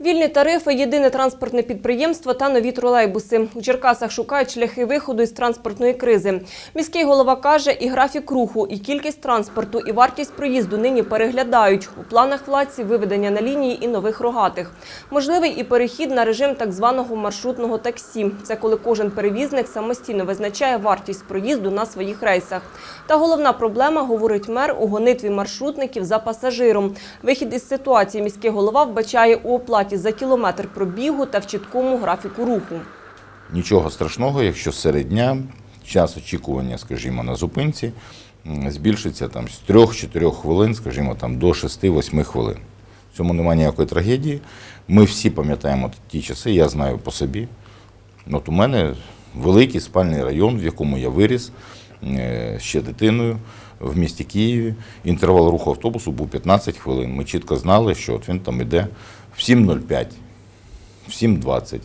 Вільні тарифи, єдине транспортне підприємство та нові тролейбуси. У Черкасах шукають шляхи виходу із транспортної кризи. Міський голова каже, і графік руху, і кількість транспорту, і вартість проїзду нині переглядають. У планах владці виведення на лінії і нових рогатих. Можливий і перехід на режим так званого маршрутного таксі. Це коли кожен перевізник самостійно визначає вартість проїзду на своїх рейсах. Та головна проблема, говорить мер, у гонитві маршрутників за пасажиром. Вихід із ситуації міський голова вбачає у оплаті за кілометр пробігу та в чіткому графіку руху. Нічого страшного, якщо серед дня час очікування, скажімо, на зупинці збільшиться там з 3-4 хвилин, скажімо, там до 6-8 хвилин. В цьому немає ніякої трагедії. Ми всі пам'ятаємо ті часи, я знаю по собі. От у мене великий спальний район, в якому я виріс е, ще дитиною в місті Києві. Інтервал руху автобусу був 15 хвилин. Ми чітко знали, що от він там іде в 7.05, в 7.20.